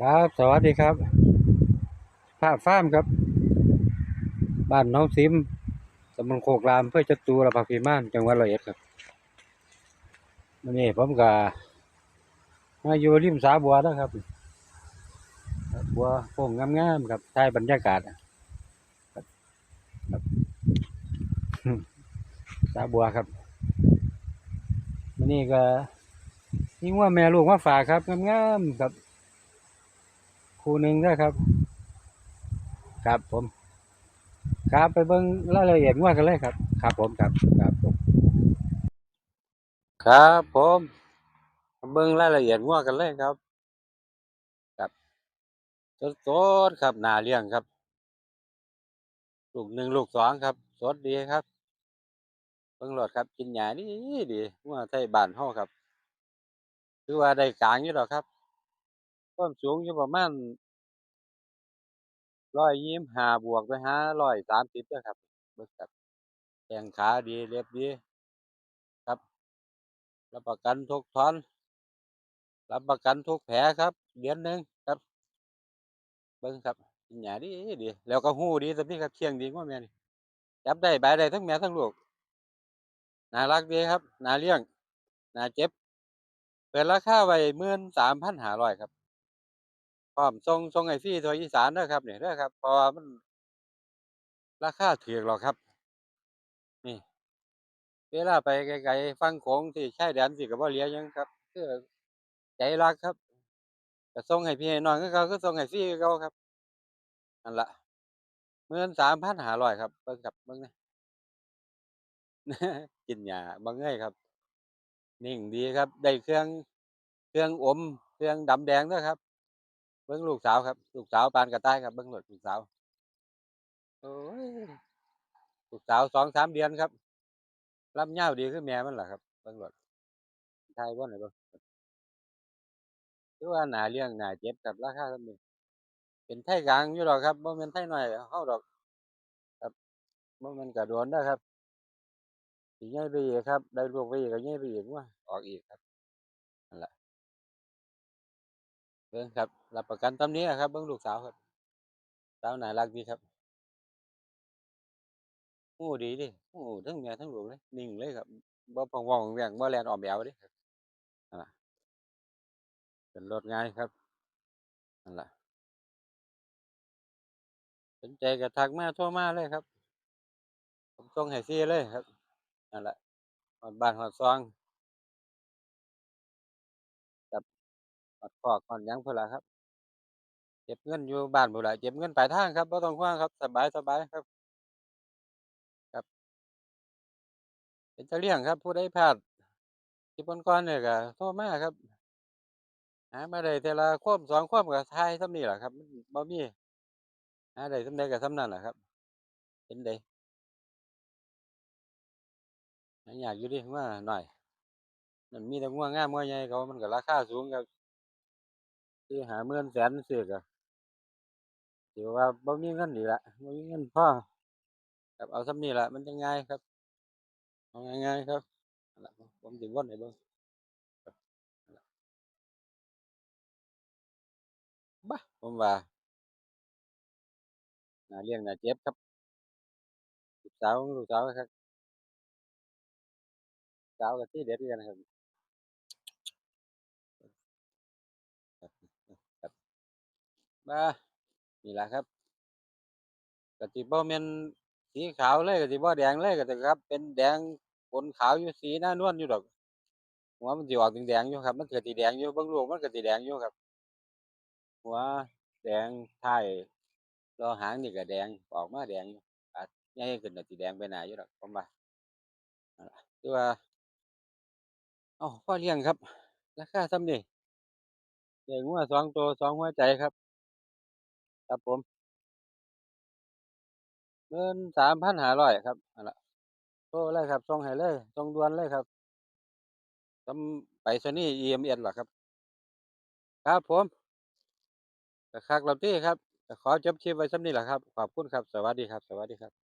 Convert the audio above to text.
ครับสวัสดีครับภาพฟ้าร์มครับ บ้านน้องซิมตำบลโคกรามเพื่อจตูระพักพิมานจังหวัดร้อยเอ็ดครับวันนี้ผมก็มาอยู่ริมสาบัวนะครับบัวโป่งงามๆครับใต้บรรยากาศอะครับสาบัวครับวันนี้ก็นี่ว่าแม่ลูกมาฝากครับงามๆครับ ครูหนึ่งนะครับ ครับผม ครับไปเบิ่งรายละเอียดงวดกันเลยครับ ครับผมครับครับผมครับผมเบิ่งรายละเอียดงวดกันเลยครับ ครับสดๆครับนาเลี้ยงครับ ลูกหนึ่งลูกสองครับ สดดีครับเบิ่งรถครับ กินหญ้าดีดีงวดไทยบ้านเฮาครับถือว่าได้กลางอยู่ดอครับ ความสูงอยู่ประมาณ ร้อยยี่สิบห้าบวกไปหาร้อยสามสิบด้วยครับ เบิ่งครับแข้งขาดีเรียบดีครับ รับประกันทุกถอน รับประกันทุกแผลครับเดือนหนึ่งครับ เบิ่งครับกินหญ้าดีดี แล้วก็หูดีสัมนี้ครับเชียงดีกว่าแม่นี่จับได้บายได้ทั้งแม่ทั้งลูกน่ารักดีครับน่าเลี้ยงน่าเจ็บ เปิดราคาไว้หมื่นสามพันห้าร้อยครับ พร้อมส่งส่งให้ฟรีทั่วอีสานเด้อครับเนี่เด้อครับเพราะว่ามัน ราคาถูกหรอกครับ นี่ เวลาไปไกลๆฟังโขงที่ใชายแดนสิก็บ่เลือหยังครับคือใจรักครับก็ส่งให้พี่ให้น้องคือเก่าคือส่งให้ฟรีคือเก่าครับนั่นละหมื่นสามพันห้าร้อยครับเบิ่งครับเบิ่งนะกินหญ้าบ่เงยครับ นิ่งดีครับ ได้เครื่อง เครื่องอม เครื่องดำแดงด้อครับ เบิ่งลูกสาวครับ ลูกสาวปานกระต่ายครับเบิ่งโลดลูกสาวโอ้ยลูกสาวสองสามเดือนครับลำยาดีคือแม่มันล่ะครับเบิ่งโลดถ่ายบ่ให้เบิ่งคือว่าน่าเลี้ยงหนาเจ็บครับราคาส่ำนี้เป็นไทยกลางอยู่ดอกครับบ่แม่นไทยหน้อยเฮาดอก ครับบ่แม่นกระโดนเด้ครับสิใหญ่ไปอีกครับ ได้ลูกไปอีกก็ใหญ่ไปอีกงัวออกอีกครับนั่นแหละ เบิ่งครับรับประกันตำนิอะครับเบิ่งลูกสาวครับสาวน่ารักดีครับหูดีเดะหูทั้งแม่ทั้งลูกเลยนิ่งเลยครับบ่พะว้องแว้งบ่แล่นออมแอวเดะครับนั่นล่ะขึ้นรถง่ายครับนั่นล่ะสนใจก็ทักมาโทรมาเลยครับ ผมส่งให้ฟรีเลยครับนั่นล่ะฮอดบ้านฮอดซอง อดคอกอดหยังพุ่นล่ะครับ เก็บเงินอยู่บ้านพุ่นล่ะเก็บเงินปลายทางครับบ่ต้องห่วงครับ สบายๆครับ ครับ เป็นตาเลี้ยงครับ ผู้ใดพลาดคลิปก่อนๆเนี่ยก็โทรมาครับหามาได้เทื่ละโคมสองโคมก็ถ่ายส่ำนี้ล่ะครับมันบ่มีหาได้ส่ำใดก็ส่ำนั้นล่ะครับเป็นไดหายากอยู่เดะงัวน้อยมันมีแต่งัวงามงัวใหญ่เขามันก็ราคาสูงครับ สี่ห้าหมื่นแสนซื้อก็ถือว่าบ่มีเงินนี่ล่ะบ่มีเงินพอครับเอาส่ำนี้ล่ะมันจังง่ายครับเอาง่ายๆครับนั่นล่ะผมสิวนให้เบิ่งครับนั่นล่ะบ๊ะผมว่าน่าเลี้ยงน่าเจ็บครับลูกสาวลูกสาวคักสาวก็ทีเด็ดคือกันครับครับครับ บ้านี่แหละครับก็สิบ่แม่นสีขาวเลยก็สิบ่แดงเลยก็สิครับ เป็นแดงปนขาวอยู่สีหน้านวลอยู่ดอกหัวมันสิออกแดงๆอยู่ครับ มันก็สิแดงอยู่เบิ่งลูกมันก็สิแดงอยู่ครับ หัวแดงท้ายรอหางนี่ก็แดงออกมาแดงอยู่อาจใหญ่ขึ้นก็สิแดงไปหน้าอยู่ดอกผมว่านั่นล่ะคือว่าอ้าวพอเลี้ยงครับราคาส่ำนี้ได้งัวสองตัวสองหัวใจครับ ครับผมเงินสามพันหาร้อยครับนั่นละโทรเลยครับส่งให้เลยส่งด่วนเลยครับส่ำไปรษณีย์ EMS ล่ะครับ ครับผมก็คักเราที่ครับ ขอจบคลิปไว้ส่ำนี้ล่ะครับ ขอบคุณครับ สวัสดีครับ สวัสดีครับ